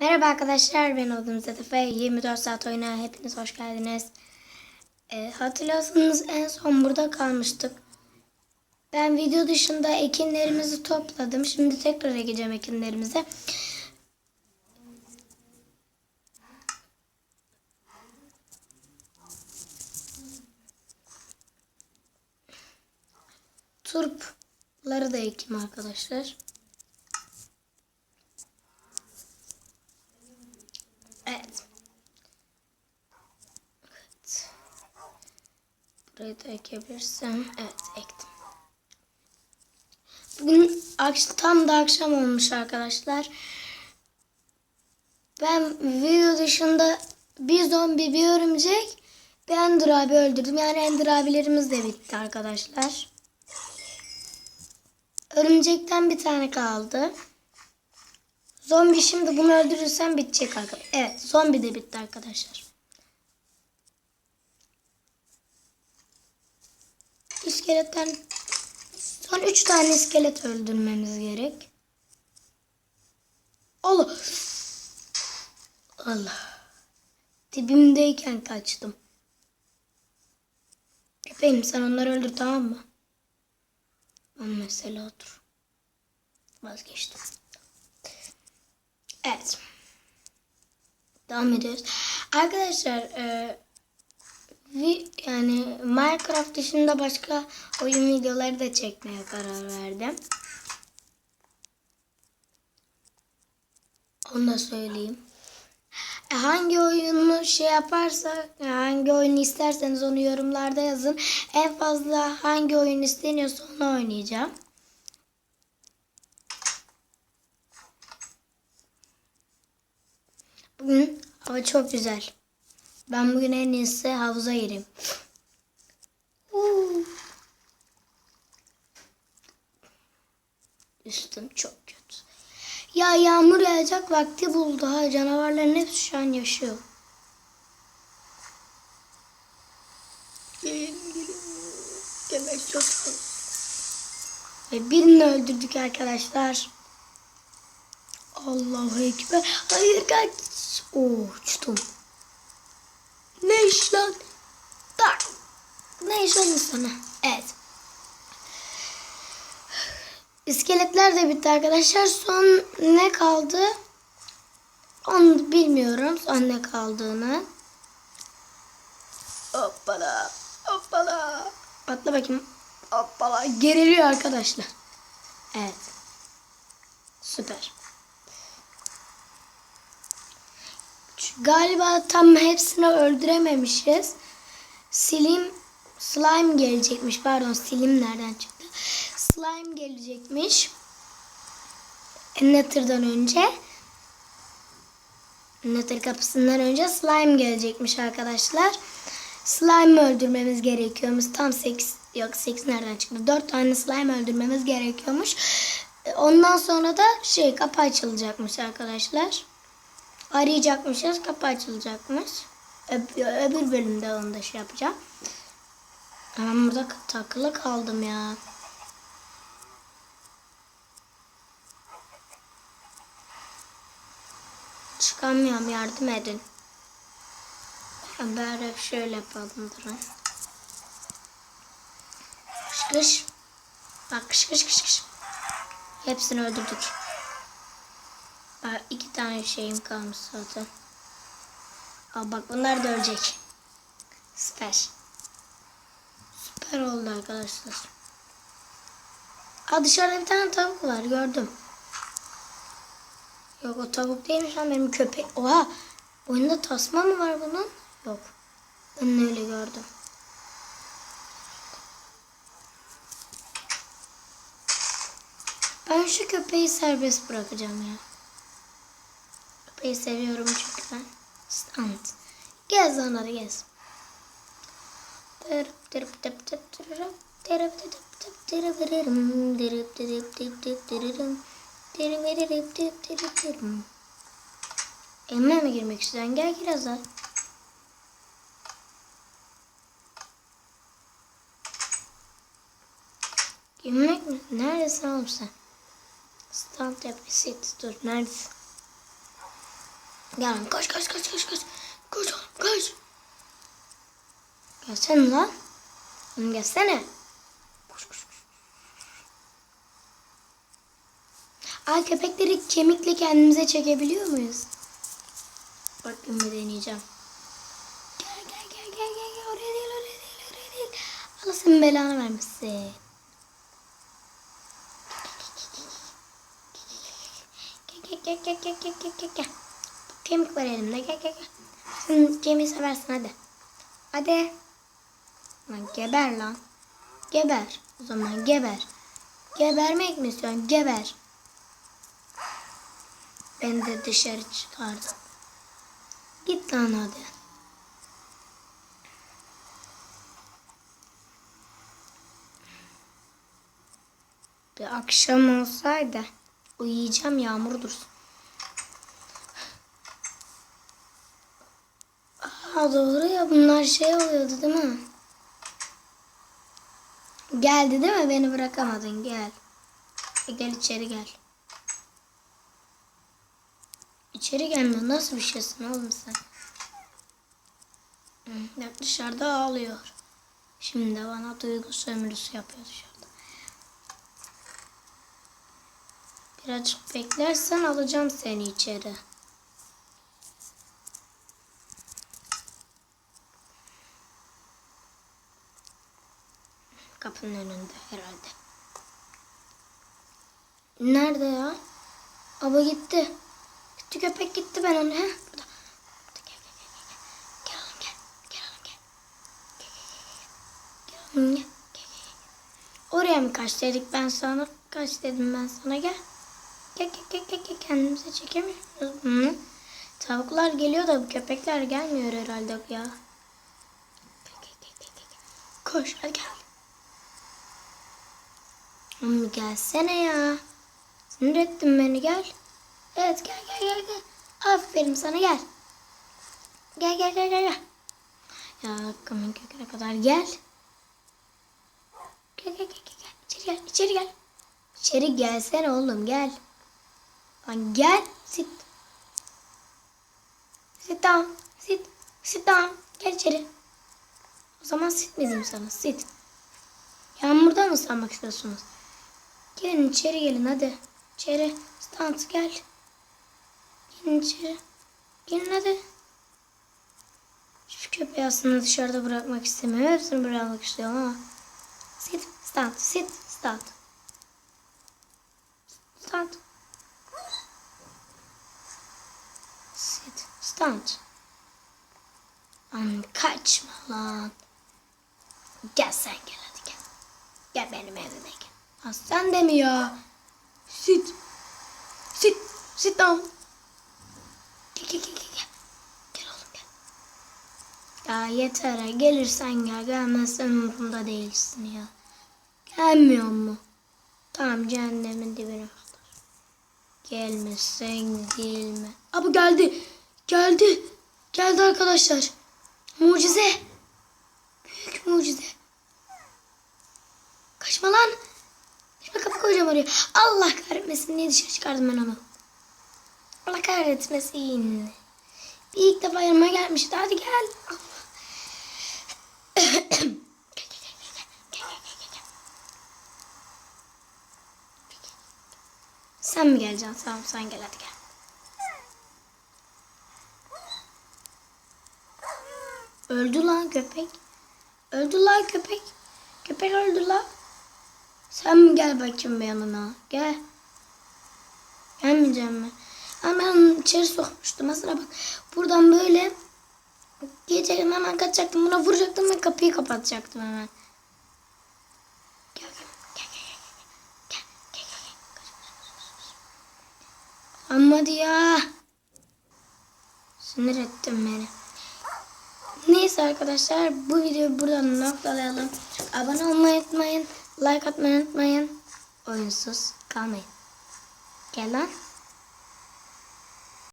Merhaba arkadaşlar ben Oldum Zetefe 24 saat oyuna hepiniz hoş geldiniz. Ee, hatırlıyorsanız en son burada kalmıştık. Ben video dışında ekinlerimizi topladım. Şimdi tekrar ekeceğim ekinlerimizi. Turpları da ekeyim arkadaşlar. Evet. Evet. Burayı da ekebilirsem. Evet ektim. Bugün tam da akşam olmuş arkadaşlar. Ben video dışında bir zombi, bir örümcek, bir Ender abi öldürdüm. Yani Ender abilerimiz de bitti arkadaşlar. Örümcekten bir tane kaldı. Zombi şimdi bunu öldürürsem bitecek arkadaşlar. Evet zombi de bitti arkadaşlar. İskeletten son 3 tane iskelet öldürmemiz gerek. Allah. Allah. Dibimdeyken kaçtım. Efendim sen onları öldür tamam mı? Ben mesela otur. Vazgeçtim. Evet. Devam ediyoruz. Arkadaşlar e, yani Minecraft dışında başka oyun videoları da çekmeye karar verdim. Onu da söyleyeyim. E, hangi oyunu şey yaparsa, e, hangi oyunu isterseniz onu yorumlarda yazın. En fazla hangi oyun isteniyorsa onu oynayacağım. Bugün hava çok güzel. Ben bugün en iyisi havuza gireyim. Üstüm çok kötü. Ya yağmur yağacak vakti buldu ha. Canavarların hepsi şu an yaşıyor. Gelin gelin. Demek çok Ve birini öldürdük arkadaşlar. Allahu Ekber. Hayır kaç. Oo, uçtum. Ne iş lan? Tak. Ne iş lan sana? Evet. İskeletler de bitti arkadaşlar. Son ne kaldı? Onu bilmiyorum. Son ne kaldığını. Hoppala. Hoppala. Atla bakayım. Hoppala. Geriliyor arkadaşlar. Evet. Süper. Galiba tam hepsini öldürememişiz. Slim slime gelecekmiş. Pardon, slim nereden çıktı? Slime gelecekmiş. Nether'dan önce. Nether kapısından önce slime gelecekmiş arkadaşlar. Slime öldürmemiz gerekiyormuş. Tam 8 yok 8 nereden çıktı? 4 tane slime öldürmemiz gerekiyormuş. Ondan sonra da şey kapı açılacakmış arkadaşlar arayacakmışız. Kapı açılacakmış. Öb öbür bölümde onu da şey yapacağım. Ben burada takılı kaldım ya. Çıkamıyorum yardım edin. Böyle şöyle yapalım durun. Kış kış. Bak kış kış kış kış. Hepsini öldürdük. Aa, iki tane şeyim kalmış zaten. Aa, bak bunlar da ölecek. Süper. Süper oldu arkadaşlar. Aa, dışarıda bir tane tavuk var gördüm. Yok o tavuk değilmiş lan benim köpek. Oha oyunda tasma mı var bunun? Yok. Ben öyle gördüm. Ben şu köpeği serbest bırakacağım ya. Köpeği seviyorum çünkü ben. Stand. Gez lan hadi gez. Emre mi girmek istiyorsun? Gel gir Azar. Girmek mi? Neredesin oğlum sen? Stand. Sit. Dur. Neredesin? Oğlum koş koş koş koş koş. Koş oğlum koş. Gelsene lan. Oğlum gelsene. Koş koş koş. Ay köpekleri kemikle kendimize çekebiliyor muyuz? Bakın bir deneyeceğim. Gel gel gel gel gel gel oraya değil oraya değil oraya değil. Allah senin belanı vermesin. Gel gel gel gel gel gel gel gel. Kemik var elimde gel gel gel. Sen kemiği seversin hadi. Hadi. Lan geber lan. Geber. O zaman geber. Gebermek mi istiyorsun? Geber. Ben de dışarı çıkardım. Git lan hadi. Bir akşam olsaydı uyuyacağım yağmur dursun. Aa doğru ya bunlar şey oluyordu değil mi? Geldi değil mi? Beni bırakamadın gel. E, Gel içeri gel. İçeri gelmiyor. Nasıl bir şeysin oğlum sen? Bak dışarıda ağlıyor. Şimdi de bana duygu sömürüsü yapıyor dışarıda. Birazcık beklersen alacağım seni içeri. Kapının önünde herhalde. Nerede ya? Aba gitti. Gitti köpek gitti ben onu. He? Burada. Oraya mı kaç dedik ben sana? Kaç dedim ben sana gel. Gel gel gel gel. gel. Kendimize çekemiyoruz bunu. Tavuklar geliyor da bu köpekler gelmiyor herhalde ya. Koş hadi gel. Oğlum gelsene ya. Sinir ettin beni gel. Evet gel gel gel gel. Aferin sana gel. Gel gel gel gel. Ya hakkımın köküne kadar gel. Gel gel gel gel. İçeri gel içeri gel. İçeri gelsene oğlum gel. Lan gel. Sit. Sit down. Sit. Sit down. Gel içeri. O zaman sit diyeyim sana? Sit. Yağmurda mı ıslanmak istiyorsunuz? Gelin içeri gelin hadi. İçeri. Stand gel. Gelin içeri. Gelin hadi. Şu köpeği aslında dışarıda bırakmak istemiyorum. Hepsini bırakmak istiyorum ama. Sit. Stand. Sit. Stand. Stand. Sit. Stand. Lan kaçma lan. Gel sen gel hadi gel. Gel benim evime gel. Ha, sen de mi ya? Sit. Sit. Sit down. Gel gel gel gel. Gel, oğlum gel. Ya yeter ha. Gelirsen gel. Gelmezsen umurumda değilsin ya. Gelmiyor mu? Tamam cehennemin dibine kadar. Gelmezsen gelme. Abi geldi. Geldi. Geldi arkadaşlar. Mucize. Büyük mucize. Kaçma lan. Kapı koyacağım oraya. Allah kahretmesin diye dışarı çıkardım ben onu. Allah kahretmesin. İlk defa yanıma gelmişti. Hadi gel. Sen mi geleceksin? Tamam sen gel hadi gel. Öldü lan köpek. Öldü lan köpek. Köpek öldü lan. Sen mi gel bakayım bir yanıma? Gel. Gelmeyeceğim mi? Ama ben onu içeri sokmuştum. Aslına bak. Buradan böyle geçelim hemen kaçacaktım. Buna vuracaktım ve kapıyı kapatacaktım hemen. Hadi ya. Sinir ettin beni. Neyse arkadaşlar bu videoyu buradan noktalayalım. Abone olmayı unutmayın. Like atmayı unutmayın. Oyunsuz kalmayın. Gel.